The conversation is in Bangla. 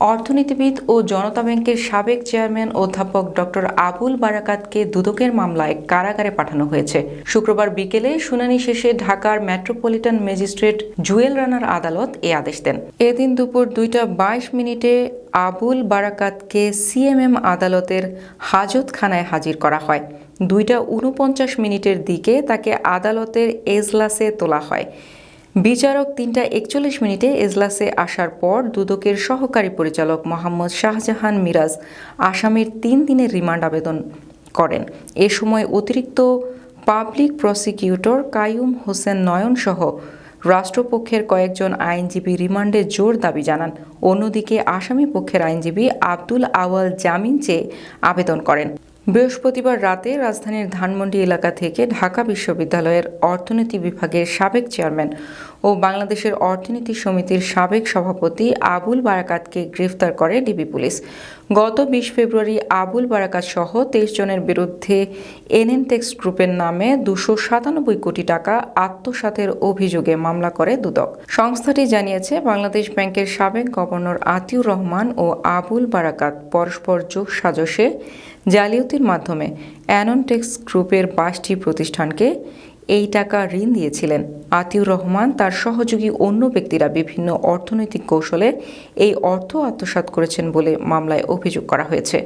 অর্থনীতিবিদ ও জনতা ব্যাংকের সাবেক চেয়ারম্যান অধ্যাপক ডক্টর আবুল বারাকাতকে দুদকের মামলায় কারাগারে পাঠানো হয়েছে। শুক্রবার বিকেলে শুনানি শেষে ঢাকার মেট্রোপলিটন ম্যাজিস্ট্রেট জুয়েল রানার আদালত এ আদেশ দেন। এদিন দুপুর দুইটা বাইশ মিনিটে আবুল বারাকাতকে সিএমএম আদালতের হাজতখানায় হাজির করা হয়। দুইটা উনপঞ্চাশ মিনিটের দিকে তাকে আদালতের এজলাসে তোলা হয়। বিচারক তিনটা একচল্লিশ মিনিটে এজলাসে আসার পর দুদকের সহকারী পরিচালক মোহাম্মদ শাহজাহান মিরাজ আসামির তিন দিনের রিমান্ড আবেদন করেন। এ সময় অতিরিক্ত পাবলিক প্রসিকিউটর কায়ুম হোসেন নয়ন সহ রাষ্ট্রপক্ষের কয়েকজন আইনজীবী রিমান্ডে জোর দাবি জানান। অন্যদিকে আসামি পক্ষের আইনজীবী আব্দুল আওয়াল জামিন চেয়ে আবেদন করেন। বৃহস্পতিবার রাতে রাজধানীর ধানমন্ডি এলাকা থেকে ঢাকা বিশ্ববিদ্যালয়ের অর্থনীতি বিভাগের সাবেক চেয়ারম্যান ও বাংলাদেশের অর্থনীতি সমিতির সাবেক সভাপতি আবুল বারাকাতকে গ্রেফতার করে ডিবি পুলিশ। গত বিশ ফেব্রুয়ারি আবুল বারাকাত সহ তেইশ জনের বিরুদ্ধে এনএনটেক্স গ্রুপের নামে দুশো সাতানব্বই কোটি টাকা আত্মসাতের অভিযোগে মামলা করে দুদক। সংস্থাটি জানিয়েছে, বাংলাদেশ ব্যাংকের সাবেক গভর্নর আতিউর রহমান ও আবুল বারাকাত পরস্পর যোগ সাজসে জালিয়াতির মাধ্যমে অ্যাননটেক্স গ্রুপের বাইশটি প্রতিষ্ঠানকে এই টাকা ঋণ দিয়েছিলেন। আতিউর রহমান তার সহযোগী অন্য ব্যক্তিরা বিভিন্ন অর্থনৈতিক কৌশলে এই অর্থ আত্মসাত করেছেন বলে মামলায় অভিযোগ করা হয়েছে।